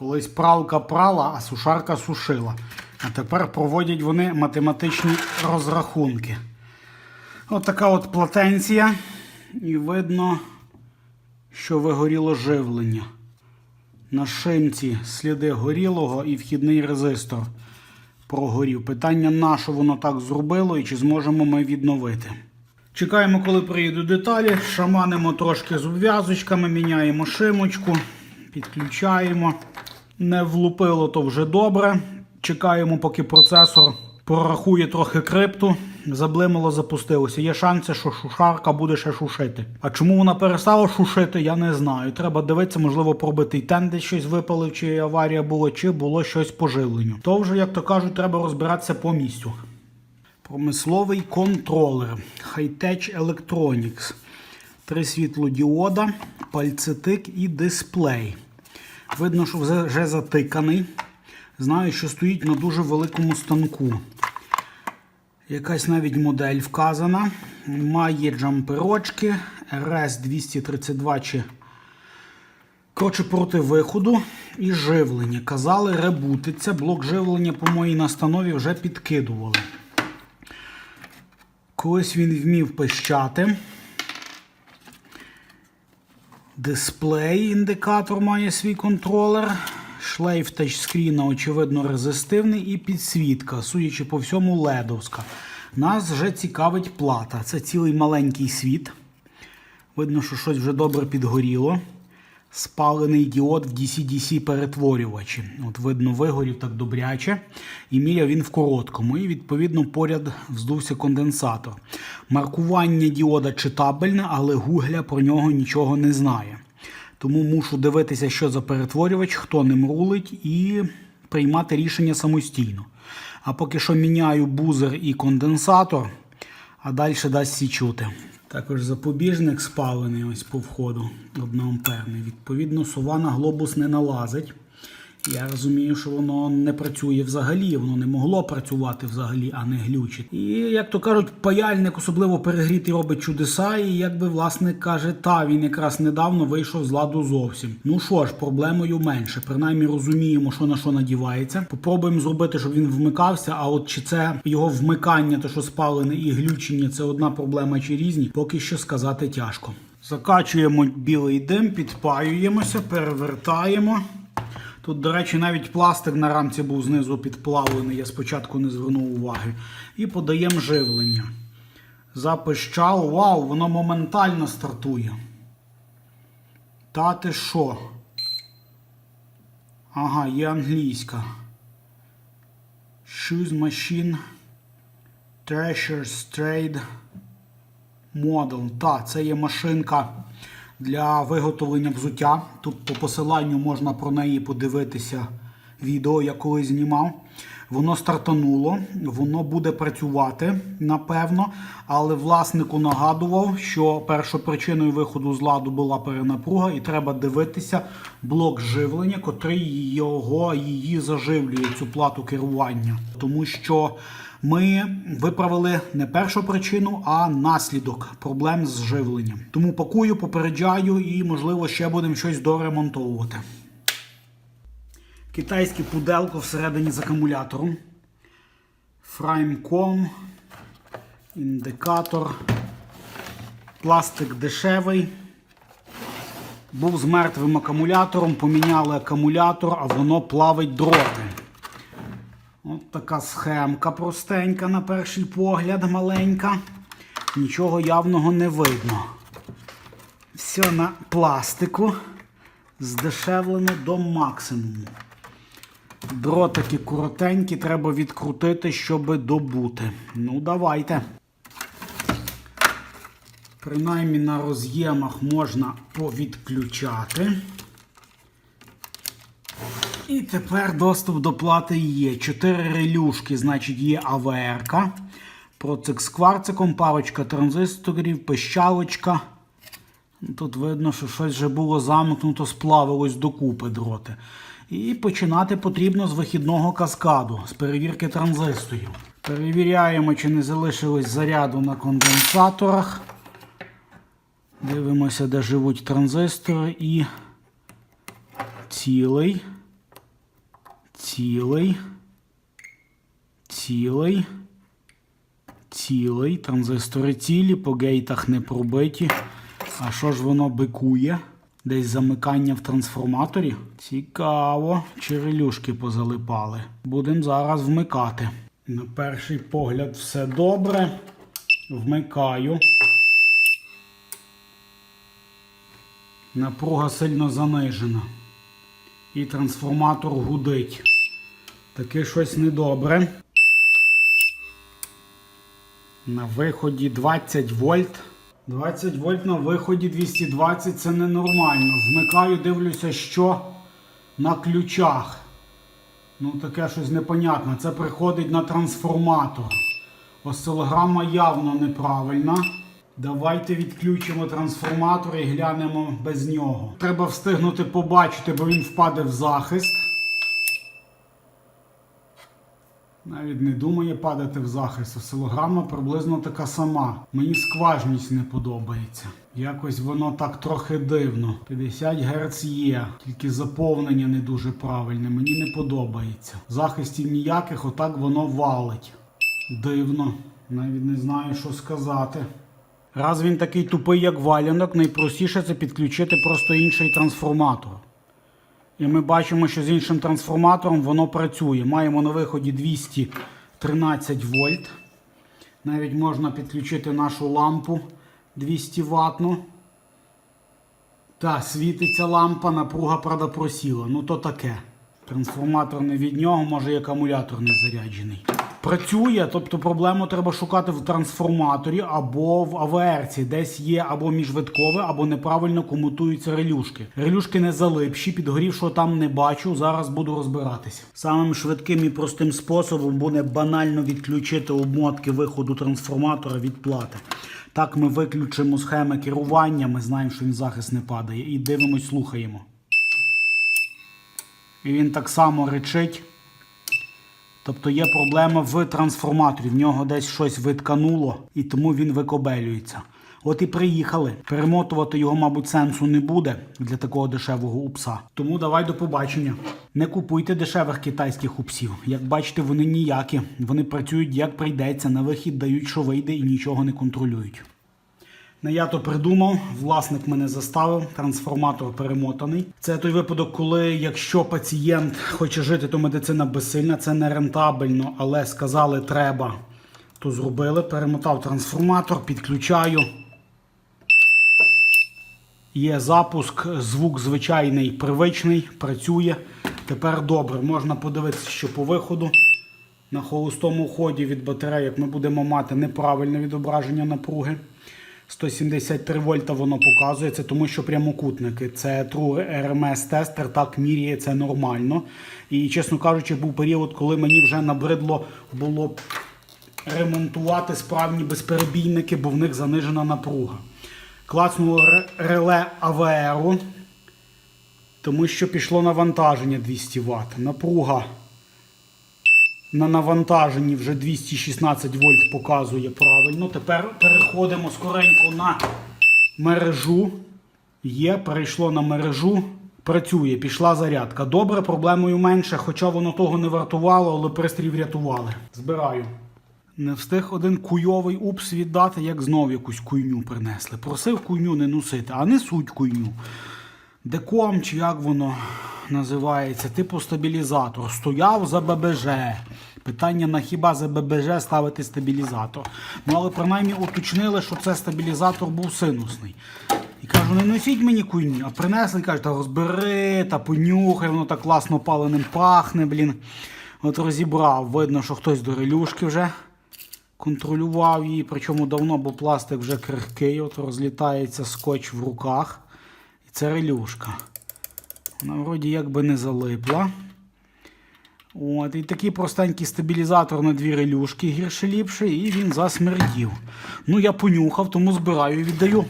Колись пралка прала, а сушарка сушила. А тепер проводять вони математичні розрахунки. От така от платенція. І видно, що вигоріло живлення. На шинці сліди горілого і вхідний резистор прогорів. Питання, на що воно так зробило і чи зможемо ми відновити. Чекаємо, коли приїдуть деталі, шаманимо трошки з обв'язочками, міняємо шимочку, підключаємо. Не влупило то вже добре. Чекаємо, поки процесор прорахує трохи крипту. Заблимало, запустилося. Є шанси, що шушарка буде ще шушити. А чому вона перестала шушити, я не знаю. Треба дивитися, можливо, пробитий тен десь щось випалив, чи аварія була, чи було щось по живленню. То вже, як то кажуть, треба розбиратися по місцю. Промисловий контролер Hightech Electronics. Три світлодіода, пальцетик і дисплей. Видно, що вже затиканий. Знаю, що стоїть на дуже великому станку. Якась навіть модель вказана. Має джамперочки RS232 чи. Коротше, проти виходу і живлення. Казали, ребутиться. Блок живлення по моїй настанові вже підкидували. Колись він вмів пищати. Дисплей, індикатор має свій контролер. Шлейф тачскріна, очевидно, резистивний і підсвітка, судячи по всьому, ледовська. Нас вже цікавить плата. Це цілий маленький світ. Видно, що щось вже добре підгоріло. Спалений діод в DC-DC перетворювачі. От видно, вигорів так добряче. І міряв він в короткому. І відповідно поряд вздувся конденсатор. Маркування діода читабельне, але Гугля про нього нічого не знає. Тому мушу дивитися, що за перетворювач, хто ним рулить, і приймати рішення самостійно. А поки що міняю бузер і конденсатор, а далі дасть сі чути. Також запобіжник спалений ось по входу 1 амперний. Відповідно, сува на глобус не налазить. Я розумію, що воно не працює взагалі, воно не могло працювати взагалі, а не глючить. І як то кажуть, паяльник особливо перегрітий робить чудеса, і якби власник каже, та він якраз недавно вийшов з ладу зовсім. Ну що ж, проблемою менше. Принаймні розуміємо, що на що надівається. Попробуємо зробити, щоб він вмикався. А от чи це його вмикання, то що спалене, і глючення це одна проблема чи різні, поки що сказати тяжко. Закачуємо білий дим, підпаюємося, перевертаємо. Тут, до речі, навіть пластик на рамці був знизу підплавлений, я спочатку не звернув уваги. І подаємо живлення. Запищало. Вау, воно моментально стартує. Та ти що? Ага, є англійська. Shoes Machine Treasures Trade Model. Та, це є машинка для виготовлення взуття. Тут по посиланню можна про неї подивитися відео, я колись знімав. Воно стартануло, воно буде працювати, напевно, але власнику нагадував, що першопричиною виходу з ладу була перенапруга, і треба дивитися блок живлення, котрий його її заживлює, цю плату керування. Тому що ми виправили не першу причину, а наслідок проблем з живленням. Тому пакую, попереджаю і, можливо, ще будемо щось доремонтовувати. Китайське пуделко всередині з акумулятором. Фраймком, індикатор, пластик дешевий. Був з мертвим акумулятором, поміняли акумулятор, а воно плавить дроти. От така схемка простенька на перший погляд, маленька. Нічого явного не видно. Все на пластику. Здешевлено до максимуму. Дротики коротенькі, треба відкрутити, щоб добути. Ну, давайте. Принаймні на роз'ємах можна повідключати. І тепер доступ до плати є. Чотири релюшки, значить, є АВР-ка. Процик з кварциком, парочка транзисторів, пищалочка. Тут видно, що щось вже було замкнуто, сплавилось докупи дроти. І починати потрібно з вихідного каскаду, з перевірки транзисторів. Перевіряємо, чи не залишилось заряду на конденсаторах. Дивимося, де живуть транзистори і цілий. Цілий, цілий, цілий. Транзистори цілі, по гейтах не пробиті. А що ж воно бикує? Десь замикання в трансформаторі? Цікаво. Чи релюшки позалипали. Будемо зараз вмикати. На перший погляд все добре. Вмикаю. Напруга сильно занижена. І трансформатор гудить. Таке щось недобре. На виході 20 вольт. 20 вольт на виході 220 це ненормально. Вмикаю, дивлюся, що на ключах. Ну, таке щось непонятне. Це приходить на трансформатор. Осцилограма явно неправильна. Давайте відключимо трансформатор і глянемо без нього. Треба встигнути побачити, бо він впаде в захист. Навіть не думає падати в захист. Осцилограма приблизно така сама. Мені скважність не подобається. Якось воно так трохи дивно. 50 Гц є, тільки заповнення не дуже правильне. Мені не подобається. Захистів ніяких, отак воно валить. Дивно. Навіть не знаю, що сказати. Раз він такий тупий, як валянок, найпростіше це підключити просто інший трансформатор. І ми бачимо, що з іншим трансформатором воно працює. Маємо на виході 213 вольт. Навіть можна підключити нашу лампу 200 ватну. Та, світиться лампа, напруга, правда, просіла. Ну то таке. Трансформатор не від нього, може і акумулятор не заряджений. Працює, тобто проблему треба шукати в трансформаторі або в АВРці, десь є або міжвиткове, або неправильно комутуються релюшки. Релюшки не залипші, підгорівшого там не бачу. Зараз буду розбиратися. Самим швидким і простим способом буде банально відключити обмотки виходу трансформатора від плати. Так ми виключимо схеми керування, ми знаємо, що він захист не падає, і дивимось, слухаємо. І він так само речить. Тобто є проблема в трансформаторі. В нього десь щось виткануло, і тому він викобелюється. От і приїхали. Перемотувати його, мабуть, сенсу не буде для такого дешевого упса. Тому давай до побачення. Не купуйте дешевих китайських упсів. Як бачите, вони ніякі. Вони працюють як прийдеться, на вихід дають, що вийде, і нічого не контролюють. Не я то придумав, власник мене заставив, трансформатор перемотаний. Це той випадок, коли якщо пацієнт хоче жити, то медицина безсильна, це не рентабельно, але сказали треба, то зробили. Перемотав трансформатор, підключаю. Є запуск, звук звичайний, привичний, працює. Тепер добре, можна подивитися, що по виходу на холостому ході від батареї, ми будемо мати неправильне відображення напруги. 173 вольта воно показує, це тому що прямокутники. Це True RMS тестер, так міряє це нормально. І, чесно кажучи, був період, коли мені вже набридло було ремонтувати справні безперебійники, бо в них занижена напруга. Клацнуло реле АВРу, тому що пішло навантаження 200 Вт. Напруга на навантаженні вже 216 вольт показує правильно. Тепер переходимо скоренько на мережу. Є, перейшло на мережу. Працює, пішла зарядка. Добре, проблемою менше, хоча воно того не вартувало, але пристрій врятували. Збираю. Не встиг один куйовий упс віддати, як знов якусь куйню принесли. Просив куйню не носити, а несуть куйню. Деком, чи як воно називається, типу стабілізатор. Стояв за ББЖ. Питання на хіба за ББЖ ставити стабілізатор. Ну, але принаймні уточнили, що це стабілізатор був синусний. І кажу, не носіть мені куйню, а принесли, кажуть, та розбери, та понюхай, воно так класно паленим пахне, блін. От розібрав, видно, що хтось до релюшки вже контролював її, причому давно, бо пластик вже крихкий, от розлітається скотч в руках. І це релюшка. Вона вроді як би не залипла. От, І такий простенький стабілізатор на дві релюшки гірше ліпше, і він засмердів. Ну, я понюхав, тому збираю і віддаю.